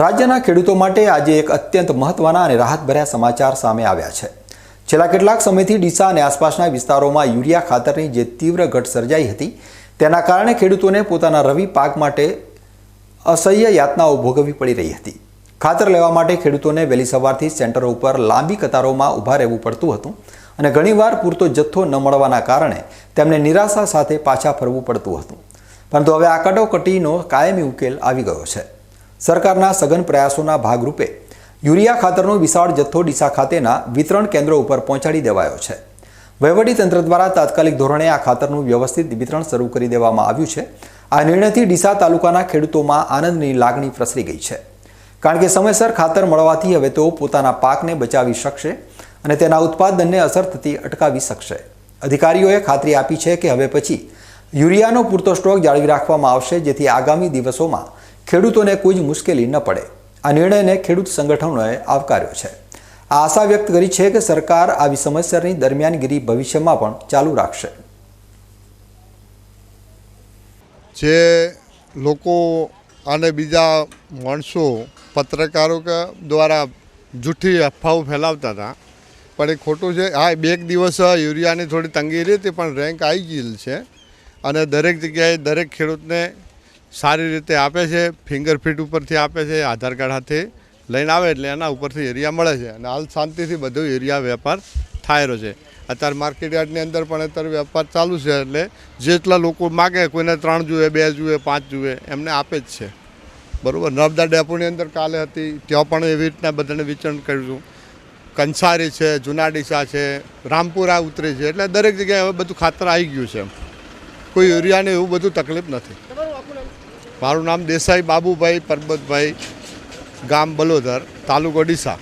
રાજ્યના ખેડૂતો માટે આજે એક અત્યંત મહત્વના અને રાહતભર્યા સમાચાર સામે આવ્યા છે. છેલ્લા કેટલાક સમયથી ડીસા અને આસપાસના વિસ્તારોમાં યુરિયા ખાતરની જે તીવ્ર ઘટ સર્જાઈ હતી, તેના કારણે ખેડૂતોને પોતાના રવિ પાક માટે અસહ્ય યાતનાઓ ભોગવવી પડી રહી હતી. ખાતર લેવા માટે ખેડૂતોને વહેલી સવારથી સેન્ટરો ઉપર લાંબી કતારોમાં ઊભા રહેવું પડતું હતું અને ઘણીવાર પૂરતો જથ્થો ન મળવાના કારણે તેમને નિરાશા સાથે પાછા ફરવું પડતું હતું. પરંતુ હવે આ કટોકટીનો કાયમી ઉકેલ આવી ગયો છે. સરકારના સઘન પ્રયાસોના ભાગરૂપે યુરિયા ખાતરનો વિશાળ જથ્થો ડીસા ખાતેના વિતરણ કેન્દ્રો ઉપર પહોંચાડી દેવાયો છે. વહીવટીતંત્ર દ્વારા તાત્કાલિક ધોરણે આ ખાતરનું વ્યવસ્થિત વિતરણ શરૂ કરી દેવામાં આવ્યું છે. આ નિર્ણયથી ડીસા તાલુકાના ખેડૂતોમાં આનંદની લાગણી પ્રસરી ગઈ છે. કારણ કે સમયસર ખાતર મળવાથી હવે તેઓ પોતાના પાકને બચાવી શકશે અને તેના ઉત્પાદનને અસર થતી અટકાવી શકશે. અધિકારીઓએ ખાતરી આપી છે કે હવે પછી યુરિયાનો પૂરતો સ્ટોક જાળવી રાખવામાં આવશે, જેથી આગામી દિવસોમાં ખેડૂતોને કોઈ જ મુશ્કેલી ન પડે. આ નિર્ણયને ખેડૂત સંગઠનોએ આવકાર્યો છે. આ આશા વ્યક્ત કરી છે કે સરકાર આવી સમસ્યાની દરમિયાનગીરી ભવિષ્યમાં પણ ચાલુ રાખશે. જે લોકો અને બીજા માણસો પત્રકારો દ્વારા જૂઠી અફવાઓ ફેલાવતા હતા, પણ એ ખોટું છે. હા બે એક દિવસ યુરિયાની થોડી તંગી રહી હતી, પણ રેન્ક આવી ગયેલ છે. અને દરેક જગ્યાએ દરેક ખેડૂતને સારી રીતે આપે છે ફિંગરપ્રિન્ટ ઉપરથી આપે છે, આધાર કાર્ડ સાથે લઈને આવે એટલે એના ઉપરથી એરિયા મળે છે. અને હાલ શાંતિથી બધો એરિયા વેપાર થાય રહ્યો છે. અત્યારે માર્કેટ યાર્ડની અંદર પણ અત્યારે વેપાર ચાલુ છે એટલે જેટલા લોકો માગે કોઈને ત્રણ જુએ, બે જુએ, પાંચ જુએ, એમને આપે જ છે. બરાબર? નર્મદા ડેપોની અંદર કાલે હતી, ત્યાં પણ એવી રીતના બધાને વિચરણ કર્યું કંસારી છે, જુનાડીસા છે, રામપુરા ઉતરી છે, એટલે દરેક જગ્યાએ હવે બધું ખાતર આવી ગયું છે કોઈ યુરિયાને એવું બધું તકલીફ નથી. મારું નામ દેસાઈ બાબુભાઈ પરબતભાઈ ગામ બલોદર તાલુકો ડીસા.